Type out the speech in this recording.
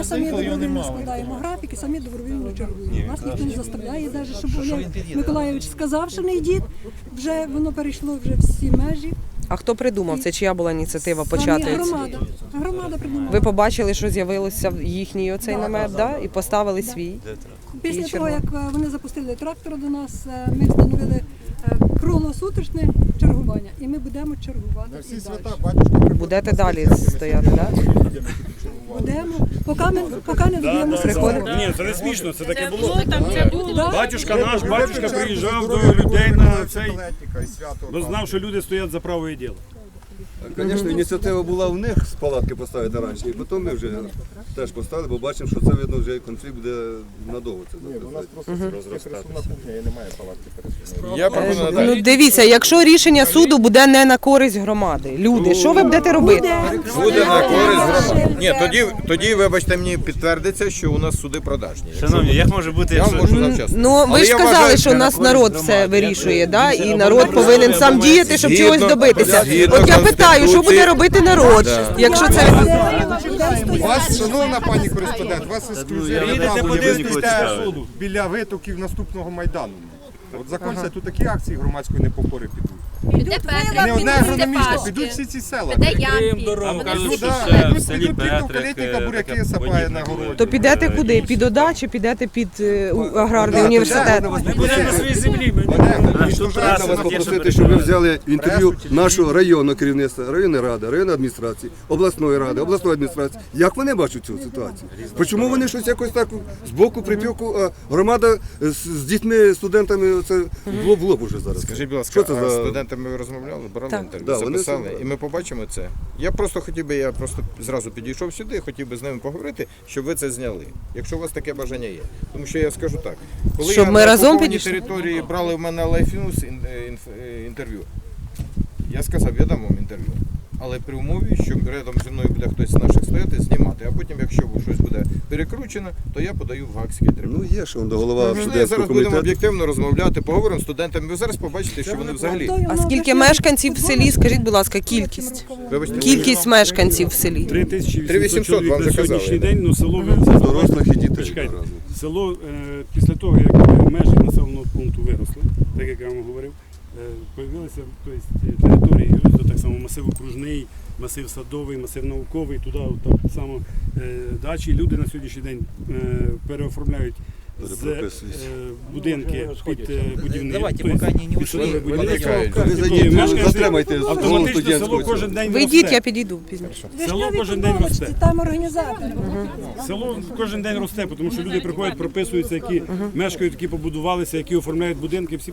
Ми самі добровільно складаємо графіки, самі добровільно чергуємо. Нас ніхто не заставляє, навіть щоб Олег Миколаївич сказав, що не йдіть, вже воно перейшло вже всі межі. А хто придумав це? Чия була ініціатива Самі почати? громада. Громада придумала. Ви побачили, що з'явилося їхній оцей намет, да? і поставили свій. Після того, як е, вони запустили трактор до нас, е, ми встановили е, круглосуточне чергування, і ми будемо чергувати і далі. Будете далі стояти, да? Будемо, поки ми поки не будемо приходити. Ні, це не смішно, це таке було. Це було. Батюшка наш, батюшка приїжджав до людей на цей, бо знав, що люди стоять за правою діло. Звісно, ініціатива була в них з палатки поставити раніше, і потім ми вже теж поставили, бо бачимо, що це видно вже конфлікт буде надовго. Це У Я пропоную далі. Ну дивіться, якщо рішення суду буде не на користь громади, люди, що ви будете робити? Буде на користь громади. Ні, тоді, тоді, вибачте, мені підтвердиться, що у нас суди продажні. Шановні, як може бути, Я вам якщо можу завчасно. Ну ви ж я казали, вважаю, що у нас народ все вирішує, да? І народ повинен сам діяти, щоб чогось добитися. От я питаю, що буде робити народ, якщо це Вас, шановна пані кореспондент, вас ексклюзивно право суду. біля витоків наступного майдану. От закончиться тут такі акції громадської непокори підуть. Піде Петрик, Не одне підуть агрономічне, підуть всі ці села. Піде Ямпіль. Там Вони кажуть, всі що Да, ще в підуть, селі Петрик, е, буряки сапає на городі. то підете Е, куди? Під ОДА чи підете під е, у- аграрний університет? Ми будемо на своїй землі. ми- треба вас попросити, щоб ви взяли інтерв'ю нашого районного керівництва, районної ради, районної адміністрації, обласної ради, обласної адміністрації. Як вони бачать цю ситуацію? Чому вони щось якось так з боку припеку, а громада з, з дітьми, студентами це в лоб в лоб уже зараз. Скажіть, будь ласка, що це за студентами розмовляли, брали Так. інтерв'ю, Да, вони записали, це- і ми побачимо це. Я просто хотів би, я просто зразу підійшов сюди, хотів би з ними поговорити, щоб ви це зняли, якщо у вас таке бажання є. Тому що я скажу так, коли Щоб я ми на разом окупованій підійшли? території брали в мене лайфнюс інтерв'ю, я сказав, я дам вам інтерв'ю. Але при умові, що рядом зі мною буде хтось з наших стояти, знімати. А потім, якщо щось буде перекручено, то я подаю в Гаагський трибунал. Ну є, що он до голова Ми зараз студентського будемо об'єктивно розмовляти, поговоримо з студентами. Ви зараз побачите, що вони взагалі. А скільки мешканців в селі? Скажіть, будь ласка, кількість. Вибачте, Кількість мешканців в селі. 3800 3800 чоловік вам на же сьогоднішній да. день, ну село ви Дорослих і дітей. Почекайте. Село е, після того, як межі населеного пункту виросли, так як я вам говорив, появилися тобто, е, території, ось так само масив окружний, масив садовий, масив науковий, туди от так само е, дачі. Люди на сьогоднішній день е, переоформляють з е, будинки під е, будівництво. Давайте, поки не ушли, затримайте Автоматично село кожен день росте. я підійду пізніше. Село кожен день росте. там організатор. Село кожен день росте, тому що люди приходять, прописуються, які мешкають, які побудувалися, які оформляють будинки, всі